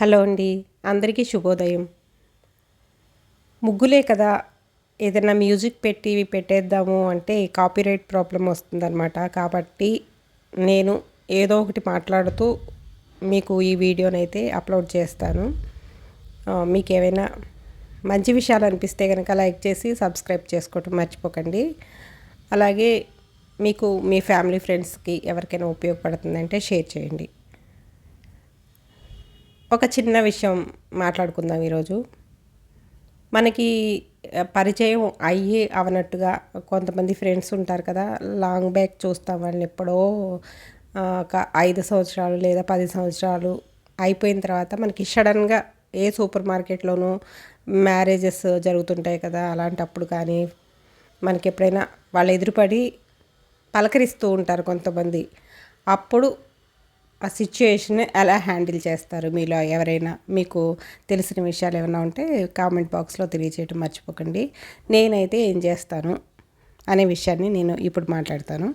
Hello అండి అందరికీ శుభోదయం. ముగ్గులే కదా ఏదైనా మ్యూజిక్ పెట్టి పెట్టేద్దాము అంటే కాపీరైట్ ప్రాబ్లం వస్తుందన్నమాట. కాబట్టి నేను ఏదో ఒకటి మాట్లాడుతూ మీకు ఈ వీడియోనైతే అప్లోడ్ చేస్తాను. మీకు ఏమైనా మంచి విషయాలు అనిపిస్తే కనుక లైక్ చేసి సబ్స్క్రైబ్ చేసుకోవటం మర్చిపోకండి. అలాగే మీకు మీ ఫ్యామిలీ ఫ్రెండ్స్కి ఎవరికైనా ఉపయోగపడుతుందంటే షేర్ చేయండి. ఒక చిన్న విషయం మాట్లాడుకుందాం ఈరోజు. మనకి పరిచయం అయ్యి అవనట్టుగా కొంతమంది ఫ్రెండ్స్ ఉంటారు కదా లాంగ్ బ్యాక్ చూస్తాం వాళ్ళని ఎప్పుడో ఒక ఐదు సంవత్సరాలు లేదా పది సంవత్సరాలు అయిపోయిన తర్వాత మనకి సడన్గా ఏ సూపర్ మార్కెట్లోనూ మ్యారేజెస్ జరుగుతుంటాయి కదా అలాంటప్పుడు కానీ మనకి ఎప్పుడైనా వాళ్ళు ఎదురుపడి పలకరిస్తూ ఉంటారు కొంతమంది. అప్పుడు ఆ సిచ్యుయేషన్ ఎలా హ్యాండిల్ చేస్తారు? మీలో ఎవరైనా మీకు తెలిసిన విషయాలు ఏమైనా ఉంటే కామెంట్ బాక్స్లో తెలియచేయటం మర్చిపోకండి. నేనైతే ఏం చేస్తాను అనే విషయాన్ని నేను ఇప్పుడు మాట్లాడతాను.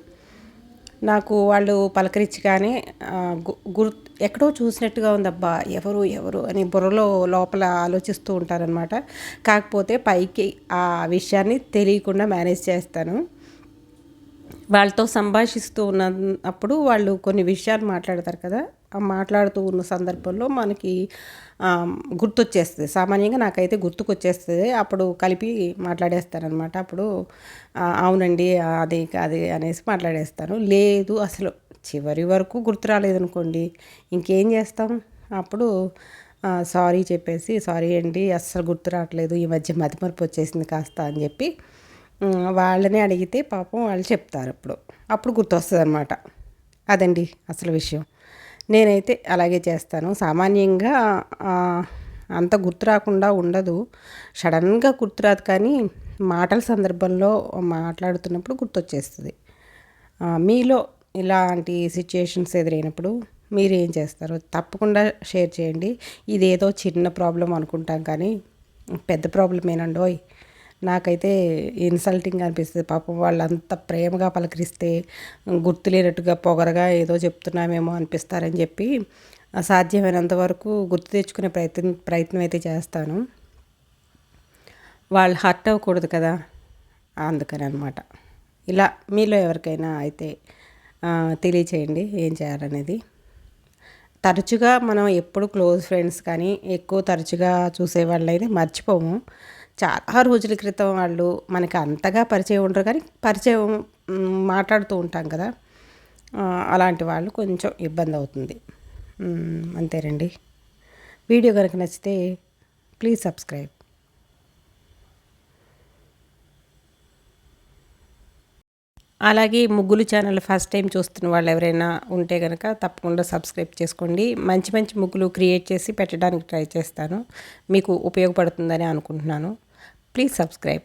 నాకు వాళ్ళు పలకరించగానే గుర్ ఎక్కడో చూసినట్టుగా ఉందబ్బా ఎవరు ఎవరు అని బుర్రలో లోపల ఆలోచిస్తూ ఉంటారనమాట కాకపోతే పైకి ఆ విషయాన్ని తెలియకుండా మేనేజ్ చేస్తాను. వాళ్ళతో సంభాషిస్తూ ఉన్న అప్పుడు వాళ్ళు కొన్ని విషయాలు మాట్లాడతారు కదా ఆ మాట్లాడుతూ ఉన్న సందర్భంలో మనకి గుర్తొచ్చేస్తుంది. సామాన్యంగా నాకైతే గుర్తుకొచ్చేస్తుంది. అప్పుడు కలిపి మాట్లాడేస్తారనమాట అప్పుడు అవునండి అది అది అనేసి మాట్లాడేస్తాను లేదు అసలు చివరి వరకు గుర్తు రాలేదనుకోండి ఇంకేం చేస్తాం? అప్పుడు సారీ చెప్పేసి సారీ అండి అస్సలు గుర్తు రావట్లేదు ఈ మధ్య మతిమరుపు వచ్చేసింది కాస్త అని చెప్పి వాళ్ళని అడిగితే పాపం వాళ్ళు చెప్తారు అప్పుడు. అప్పుడు గుర్తొస్తుంది అనమాట అదండి అసలు విషయం. నేనైతే అలాగే చేస్తాను. సామాన్యంగా అంత గుర్తు రాకుండా ఉండదు. సడన్గా గుర్తురాదు కానీ మాటల సందర్భంలో మాట్లాడుతున్నప్పుడు గుర్తొచ్చేస్తుంది. మీలో ఇలాంటి సిచ్యుయేషన్స్ ఎదురైనప్పుడు మీరు ఏం చేస్తారు? తప్పకుండా షేర్ చేయండి. ఇదేదో చిన్న ప్రాబ్లం అనుకుంటాం కానీ పెద్ద ప్రాబ్లం ఏనండోయ్ నాకైతే ఇన్సల్టింగ్ అనిపిస్తుంది. పాపం వాళ్ళంత ప్రేమగా పలకరిస్తే గుర్తులేనట్టుగా పొగరగా ఏదో చెప్తున్నామేమో అనిపిస్తారని చెప్పి సాధ్యమైనంత వరకు గుర్తు తెచ్చుకునే ప్రయత్నం ప్రయత్నం అయితే చేస్తాను. వాళ్ళు హర్ట్ అవ్వకూడదు కదా అందుకని అనమాట ఇలా మీలో ఎవరికైనా అయితే తెలియచేయండి ఏం చేయాలనేది. తరచుగా మనం ఎప్పుడు క్లోజ్ ఫ్రెండ్స్ కానీ ఎక్కువ తరచుగా చూసేవాళ్ళు అయితే మర్చిపోము. చాలా రోజుల క్రితం వాళ్ళు మనకి అంతగా పరిచయం ఉండరు కానీ పరిచయం మాట్లాడుతూ ఉంటాం కదా. అలాంటి వాళ్ళు కొంచెం ఇబ్బంది అవుతుంది. అంతేనండి. వీడియో కనుక నచ్చితే ప్లీజ్ సబ్స్క్రైబ్. అలాగే ముగ్గులు ఛానల్ ఫస్ట్ టైం చూస్తున్న వాళ్ళు ఎవరైనా ఉంటే కనుక తప్పకుండా సబ్స్క్రైబ్ చేసుకోండి. మంచి మంచి ముగ్గులు క్రియేట్ చేసి పెట్టడానికి ట్రై చేస్తాను. మీకు ఉపయోగపడుతుందని అనుకుంటున్నాను. Please subscribe